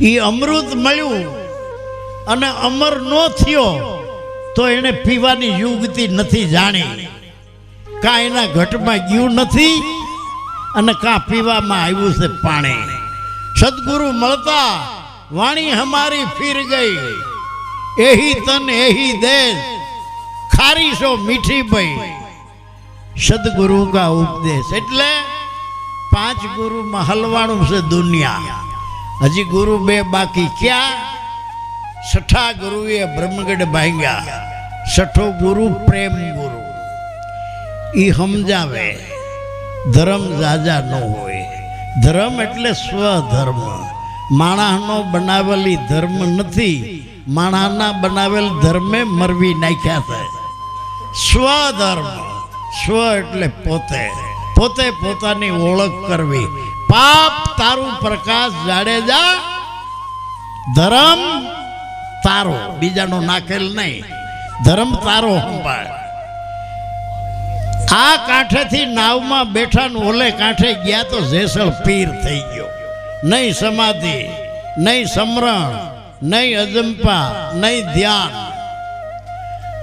એ અમૃત મળ્યું અને અમર નો થયો તો એને પીવાની યુગતી નથી જાણી. કાં એના ઘટમાં ગયું નથી અને કાં પીવામાં આવ્યું છે પાણી. સદગુરુ મળતા વાણી હમારી ફીર ગઈ. એહી તન, એહી દેશ ખારી સો મીઠી ભઈ. સદગુરુ કા ઉપદેશ એટલે પાંચ ગુરુમાં હલવાણું છે દુનિયા. હજી ગુરુ બે બાકી ક્યાં? છઠ્ઠા ગુરુએ બ્રહ્મગઢ ભાંગ્યા. છઠ્ઠો ગુરુ પ્રેમ ગુરુ. એ સમજાવે, ધર્મ જાજા ન હોય. ધર્મ એટલે સ્વધર્મ. માણસનો બનાવેલી ધર્મ નથી. માણસના બનાવેલ ધર્મે મરવી નાખ્યા છે. સ્વધર્મ. સ્વ એટલે પોતે. પોતે પોતાની ઓળખ કરવી. પાપ તારું પ્રકાશ જાડેજા, ધર્મ તારો. બીજાનો નાખેલ નહીં. ધર્મ તારો સંભાળ. આ કાંઠેથી નાવમાં બેઠા ઓલે કાંઠે ગયા તો જેસલ પીર થઈ ગયો. નહીં સમાધિ, નહીં સમરણ, નહીં અજંપા, નહીં ધ્યાન.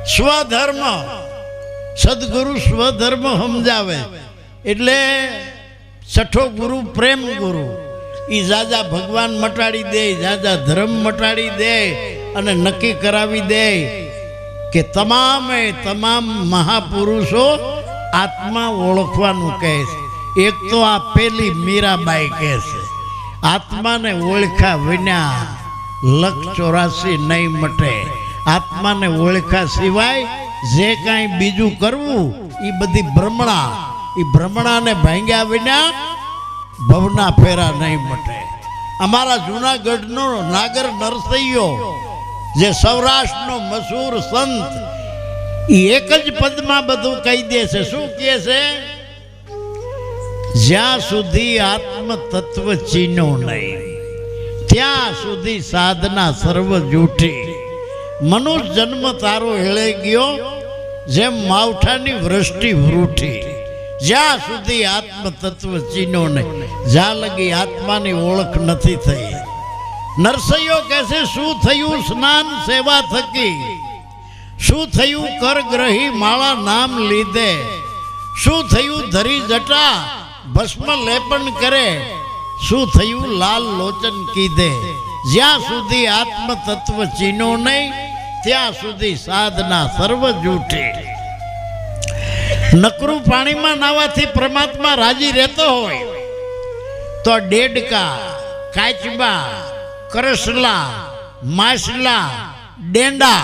સ્વધર્મ, સદગુરુ સ્વધર્મ સમજાવે. એટલે છઠ્ઠો ગુરુ, પ્રેમ ગુરુ. એ જાજા ભગવાન મટાડી દે, જાજા ધર્મ મટાડી દે અને નક્કી કરાવી દે કે તમામે તમામ મહાપુરુષો આત્મા ઓળખવાનું કહે છે. એક તો આ પેલી મીરાબાઈ કહે છે, આત્માને ઓળખા વિના લખ ચોરાસી નહીં મટે. આત્માને ઓળખા સિવાય જે કાંઈ બીજું કરવું એ બધી ભ્રમણા એ ભ્રમણાને ભાંગ્યા વિના ભવના ફેરા નહીં મટે. અમારા જૂનાગઢનો નાગર નરસૈયો, જે સૌરાષ્ટ્રનો મશહૂર સંત એ એક જ પદમાં બધું કહી દે છે. શું કહે છે? જ્યાં સુધી આત્મ તત્વ ચીનો નહીં, ત્યાં સુધી સાધના સર્વ જૂઠી. મનુષ્ય જન્મ તારો હેળે ગયો, જેમ માવઠાની વૃષ્ટિ વૃઠી. જ્યાં સુધી આત્મ તત્વ ચીનો નહીં, જ્યાં લગી આત્માની ઓળખ નથી થઈ. નરસૈયો કહે છે, શું થયું? સ્નાન સેવા થકી? શું થયું? કર ગ્રહી માળા નામ લીધે? શું થયું? ધરી જટા ભસ્મ લેપન કરે? શું થયું? લાલ લોચન કીધે? જ્યાં સુધી આત્મ તત્વ ચીનો નહીં, ત્યાં સુધી સાધના સર્વ જૂઠી નકરું પાણીમાં નાવાથી પરમાત્મા રાજી રહેતો હોય તો ડેડકા, કાચબા, કરસલા, માછલા, ડેંડા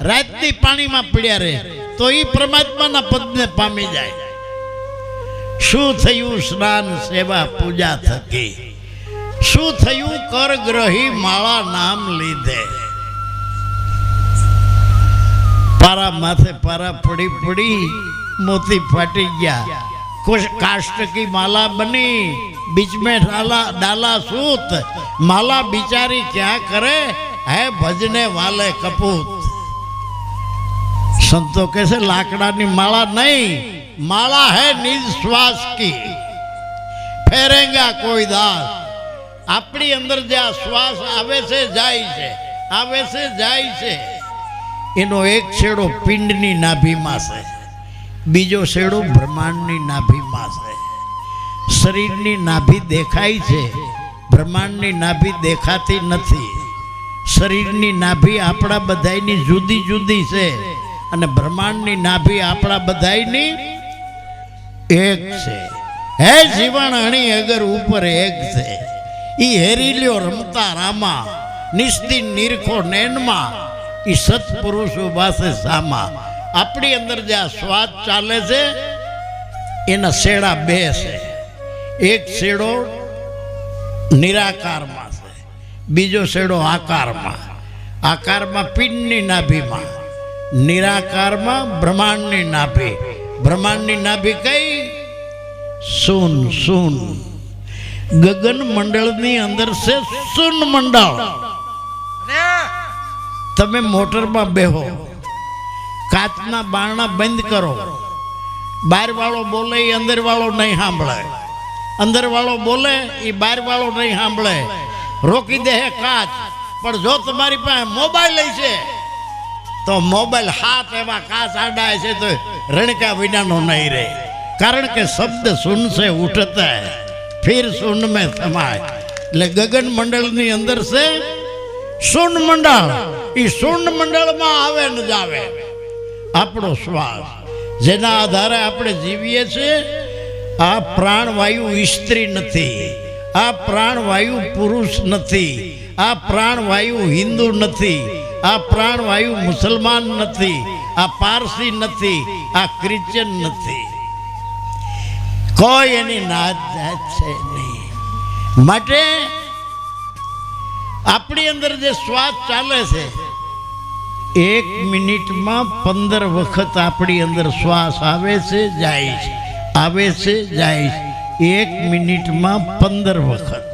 રાતની પાણીમાં પીડ્યા રહે તો એ પરમાત્માના પદને પામી જાય. શું થયું સ્નાન, સેવા, પૂજા થકી? શું થયું કર ગ્રહી માળા નામ લીધે? પારા માથે પારા પડી પડી મોતી ફાટી ગયા कुछ काष्ट की माला बनी बीच में डाला डाला सूत माला बिचारी क्या करे है भजने वाले कपूत संतो कैसे लाकड़ानी माला नहीं माला है निज श्वास की ફેરેંગા કોઈ દાસ આપણી અંદર જે આ શ્વાસ આવે છે જાય છે આવે છે જાય છે એનો એક છેડો પિંડની નાભીમાં છે બીજો શેડો બ્રહ્માંડની નાભીમાં છે. શરીરની નાભી દેખાય છે, બ્રહ્માંડની નાભી દેખાતી નથી. શરીરની નાભી આપણા બધાયની જુદી જુદી છે અને બ્રહ્માંડની નાભી આપણા બધાયની એક છે. હે જીવન અણી અગર ઉપર એક છે. એ હેરી લ્યો રમતા રામા, નિસ્તી નિરખો નેનમાં એ સત્પુરુષો પાસે સામા. આપણી અંદર જે આ સ્વાદ ચાલે છે એના શેડા બે છે. એક શેડો નિરાકારમાં છે બીજો શેડો આકારમાં. આકારમાં પિંડની નાભીમાં નિરાકારમાં બ્રહ્માંડની નાભી. બ્રહ્માંડની નાભી કઈ? સુન સુન. ગગન મંડળની અંદર છે સુન મંડળ. તમે મોટરમાં બેહો. કાચના બારણા બંધ કરો. બહાર વાળો બોલે, એ અંદર વાળો નહીં સાંભળે. અંદર વાળો બોલે, એ બહાર વાળો નહીં સાંભળે. રોકી દે હે કાચ. પણ જો તમારી પાસે મોબાઈલ છે, તો મોબાઈલ હાથ એવા કાચ આડાય છે તો રણકા વિનાનો નહીં રહે. કારણ કે શબ્દ સુન સે ઉઠતા. હે ફિર સુન में સમાય. એટલે ગગન મંડળની અંદર છે, સુન મંડળ. એ સુન મંડળમાં આવે ને જાવે. આપણો શ્વાસ. જેના આધારે આપણે જીવીએ છીએ, આ પ્રાણવાયુ સ્ત્રી નથી. આ પ્રાણવાયુ પુરુષ નથી. આ પ્રાણવાયુ હિન્દુ નથી. આ પ્રાણવાયુ મુસલમાન નથી. આ પારસી નથી. આ ક્રિશ્ચન નથી. કોઈ એની નાત જાત છે નહીં. માટે આપણી અંદર જે શ્વાસ ચાલે છે એક મિનિટમાં પંદર વખત આપણી અંદર શ્વાસ આવે છે, જાય છે, આવે છે, જાય છે. એક મિનિટમાં પંદર વખત.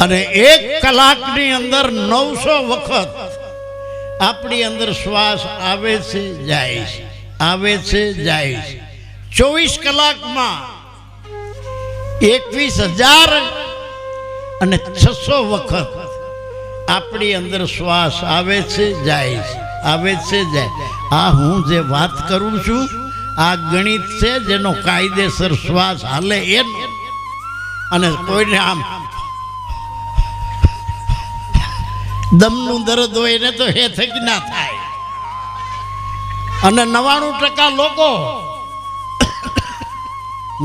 અને એક કલાકની અંદર નવસો વખત આપણી અંદર શ્વાસ આવે છે, જાય છે, આવે છે, જાય છે. ચોવીસ કલાકમાં એકવીસ હજાર અને છસો વખત આપણી અંદર શ્વાસ આવે છે, જાય છે, આવે છે, જાય. આ હું જે વાત કરું છું, આ ગણિત છે જેનો કાયદેસર શ્વાસ હાલે એમ. અને કોઈને આમ દમનું દર્દ હોય એને તો હે થકી ના થાય. અને નવાણું ટકા લોકો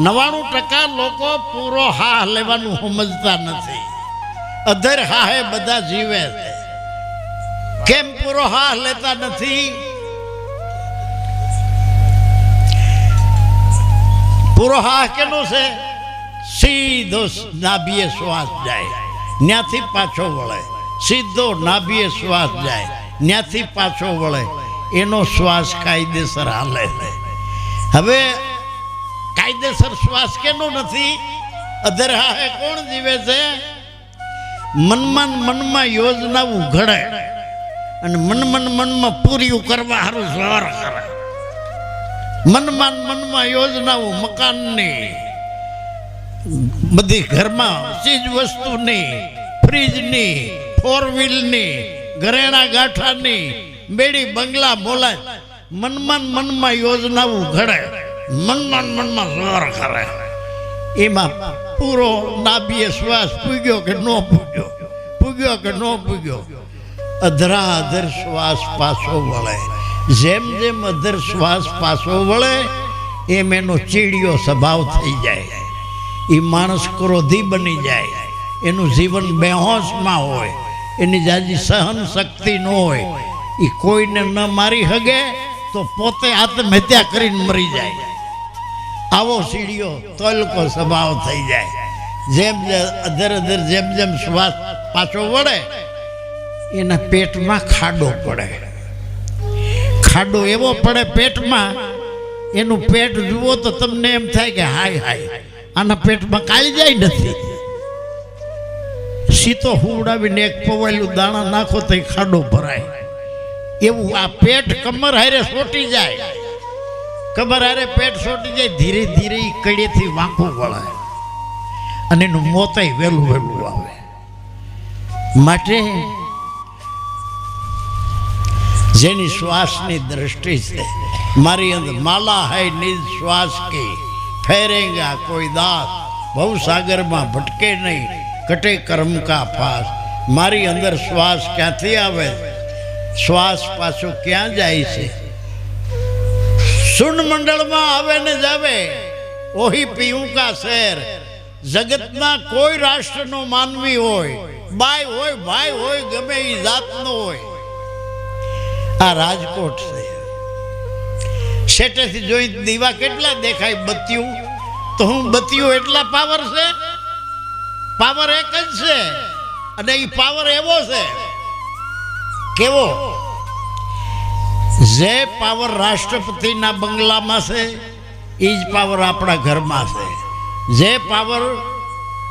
નવાણું ટકા લોકો પૂરો હા લેવાનું સમજતા નથી. અધર હા હે બધા જીવે. છે કેમ પૂરો હા લેતા નથી? પૂરો હા કેનો છે? સીધો નાભીએ શ્વાસ જાય. ત્યાંથી પાછો વળે. સીધો નાભીએ શ્વાસ જાય. ત્યાંથી પાછો વળે. એનો શ્વાસ કાયદેસર હાલે છે. હવે કાયદેસર શ્વાસ કેનો નથી? અધર હાહે કોણ જીવે છે? મનમાં મનમાં યોજનાઓ ઘડે અને મન મન મનમાં પૂર્યું કરવા સારું સવાર કરે. મનમાં મનમાં યોજનાઓ મકાનની, બધી ઘરમાં ચીજ વસ્તુની, ફ્રીજની ફોર વ્હીલની ઘરેણા ગાંઠાની, બેડી, બંગલા બોલાય મનમાં મનમાં યોજનાઓ ઘડે મનમાં મનમાં સવાર કરે. એમાં પૂરો નાભીએ શ્વાસ પૂગ્યો કે ન પૂગ્યો? પૂગ્યો કે ન પૂગ્યો? અધરા અધર શ્વાસ પાછો વળે. જેમ જેમ અધર શ્વાસ પાછો વળે, એમ એનો ચીડિયો સ્વભાવ થઈ જાય. એ માણસ ક્રોધી બની જાય. એનું જીવન બેહોશમાં હોય. એની જાજી સહન શક્તિ ન હોય. એ કોઈને ન મારી હગે, તો પોતે આત્મહત્યા કરીને મરી જાય. આવો સીડીઓ તલકો સ્વભાવ થઈ જાય. જેમ જેમ અધર અધર જેમ જેમ શ્વાસ પાછો વળે, એના પેટમાં ખાડો પડે. ખાડો એવો પડે પેટમાં, એનું પેટ જુઓ તો તમને એમ થાય કે હાય હાય, આના પેટમાં કાળી જાય નથી. સીતો હુવડાવીને એક પવાયેલું દાણા નાખો તો ખાડો ભરાય. એવું આ પેટ કમર હારે સોટી જાય. કમર અરે પેટ છોટી જાય, ધીરે ધીરે એ કડીએથી વાંકું વળાય અને એનું મોતય વહેલું વહેલું આવે. માટે જેની શ્વાસની દ્રષ્ટિ છે, મારી અંદર માલા હૈ નિજ શ્વાસ કે, ફેરેંગા કોઈ દાસ બહુ સાગરમાં ભટકે નહીં, કટે કર્મ કા પાસ મારી અંદર શ્વાસ ક્યાંથી આવે? શ્વાસ પાછો ક્યાં જાય છે? સુન મંડળમાં આવે ને જાવે, ઓહી પીવું કા શેર. જગતના કોઈ રાષ્ટ્રનો માનવી હોય બાય હોય, ભાઈ હોય, ગમે એ જાતનો હોય. આ રાજકોટ છે. શેટેથી જોઈ દીવા કેટલા દેખાય બત્યું? તો હું બત્યું એટલા પાવર છે? પાવર એક જ છે. અને એ પાવર એવો છે. કેવો? જે પાવર રાષ્ટ્રપતિના બંગલામાં છે એ જ પાવર આપણા ઘરમાં છે. જે પાવર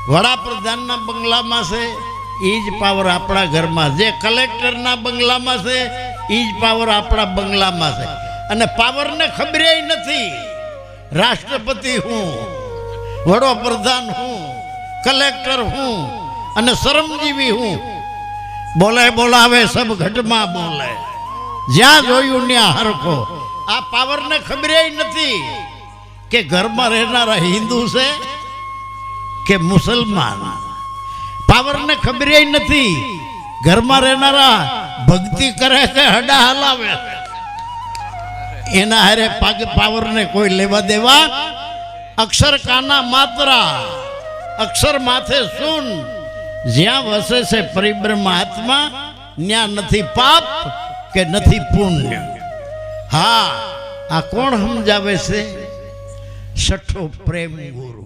વડાપ્રધાનના બંગલામાં છે એ જ પાવર આપણા ઘરમાં. જે કલેક્ટરના બંગલામાં છે એ જ પાવર આપણા બંગલામાં છે. અને પાવરને ખબરે નથી. રાષ્ટ્રપતિ હું, વડોપ્રધાન હું કલેક્ટર હું, અને શરમજીવી હું. બોલે બોલાવે, સબ ઘટમાં બોલે જ્યાં જોયું ત્યાં હરખો. આ પાવરને ખબર નથી કે ઘરમાં રહેનારા હિન્દુ છે કે મુસલમાન. પાવરને ખબર નથી ઘરમાં રહેનારા ભક્તિ કરે છે, હડા હલાવે. એના હારે પાગ પાવરને કોઈ લેવા દેવા? અક્ષર કાના માત્રા, અક્ષર માથે સુન. જ્યાં વસે છે પરિબ્રહ્મ આત્મા ત્યાં નથી પાપ કે નથી પુણ્ય? હા આ કોણ સમજાવે છે? છઠ્ઠો પ્રેમ ગુરુ.